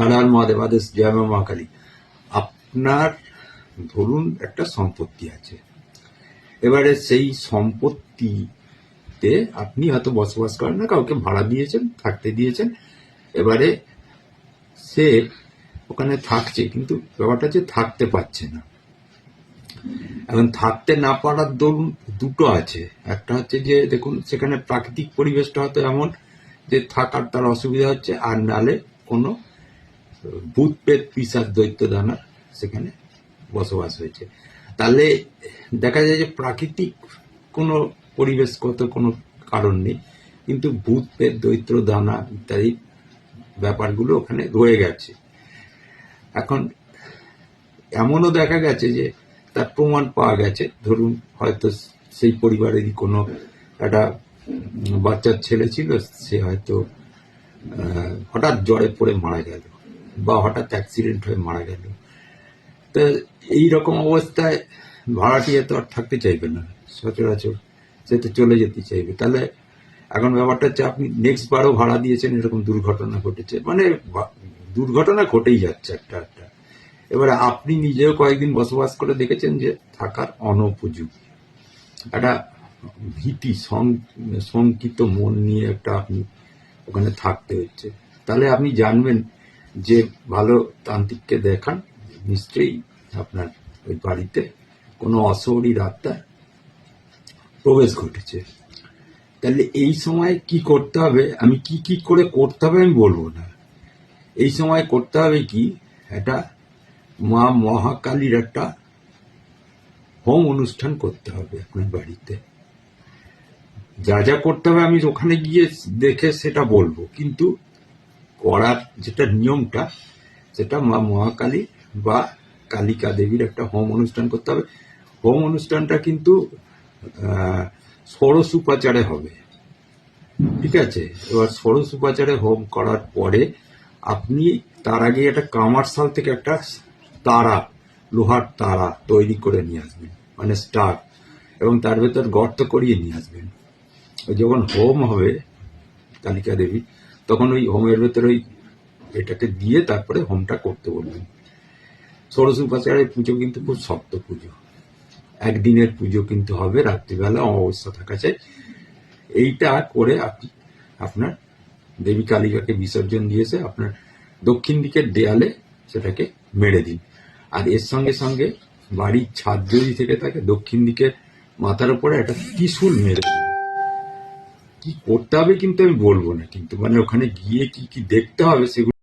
হর হর মহাদেব আদেশ মহাকালী। আপনার, ধরুন, একটা সম্পত্তি আছে। এবারে সেই সম্পত্তিতে আপনি হয়তো বসবাস করেন না, কাউকে ভাড়া দিয়েছেন, থাকতে দিয়েছেন। এবারে সে ওখানে থাকছে, কিন্তু ব্যাপারটা যে থাকতে পারছে না। এখন থাকতে না পারার দরুন দুটো আছে। একটা হচ্ছে যে, দেখুন, সেখানে প্রাকৃতিক পরিবেশটা হয়তো এমন যে থাকার তার অসুবিধা হচ্ছে, আর নালে কোনো ভূত পেট পিসার দৈত্য দানার সেখানে বসবাস হয়েছে। তাহলে দেখা যায় যে প্রাকৃতিক কোনো পরিবেশগত কোনো কারণ নেই, কিন্তু ভূত পেট দৈত্য দানা ইত্যাদি ব্যাপারগুলো ওখানে রয়ে গেছে। এখন এমনও দেখা গেছে যে তার প্রমাণ পাওয়া গেছে। ধরুন হয়তো সেই পরিবারেরই কোনো একটা বাচ্চার ছেলে ছিল, সে হয়তো হঠাৎ জ্বরে পড়ে মারা গেল। বা হঠাৎ অ্যাক্সিডেন্ট হয়ে মারা গেল। তো এই রকম অবস্থায় ভাড়াটিয়া তো আর থাকতে চাইবে না, সচরাচর সে তো চলে যেতে চাইবে। তাহলে এখন ব্যাপারটা হচ্ছে আপনি নেক্সট বারও ভাড়া দিয়েছেন, এরকম দুর্ঘটনা ঘটেছে। মানে দুর্ঘটনা ঘটেই যাচ্ছে একটা একটা। এবারে আপনি নিজেও কয়েকদিন বসবাস করে দেখেছেন যে থাকার অনুপযোগী। একটা ভীতি শঙ্কিত মন নিয়ে একটা আপনি ওখানে থাকতে হচ্ছে। তাহলে আপনি জানবেন যে ভালো তান্ত্রিককে দেখান, নিশ্চয়ই আপনার ওই বাড়িতে কোনো অশরীর আত্মার প্রবেশ ঘটেছে। তাহলে এই সময় কি করতে হবে? আমি কি কি করে করতে হবে আমি বলব না। এই সময় করতে হবে কি? একটা মা মহাকালীর একটা হোম অনুষ্ঠান করতে হবে আপনার বাড়িতে। যা যা করতে হবে আমি ওখানে গিয়ে দেখে সেটা বলব। কিন্তু করার যেটা নিয়মটা, সেটা মা মহাকালী বা কালিকা দেবীর একটা হোম অনুষ্ঠান করতে হবে। হোম অনুষ্ঠানটা কিন্তু ষোড়শ উপাচারে হবে। ঠিক আছে? এবার ষোড়শ উপাচারে হোম করার পরে আপনি তার আগে একটা কামারশাল থেকে একটা তারা, লোহার তারা তৈরি করে নিয়ে আসবেন মানে স্টার, এবং তার ভেতর গর্ত করিয়ে নিয়ে আসবেন। যখন হোম হবে, কালিকা দেবী তখন ওই হোমের ভেতরে ওই এটাকে দিয়ে তারপরে হোমটা করতে বলবেন ষোড়শ উপাচারের পুজো কিন্তু খুব শক্ত পুজো। একদিনের পুজো কিন্তু হবে রাত্রিবেলা, অমাবস্যা থাকা চাই। এইটা করে আপনি, আপনার দেবী কালিকাকে বিসর্জন দিয়েছে, আপনার দক্ষিণ দিকের দেয়ালে সেটাকে মেরে দিন। আর এর সঙ্গে সঙ্গে বাড়ির ছাদ যদি থেকে থাকে, দক্ষিণ দিকে মাথার উপরে একটা ত্রিশূল মেরে দিন। কি করতে হবে কিন্তু আমি বলব না কিন্তু। মানে ওখানে গিয়ে কি কি দেখতে হবে সেগুলো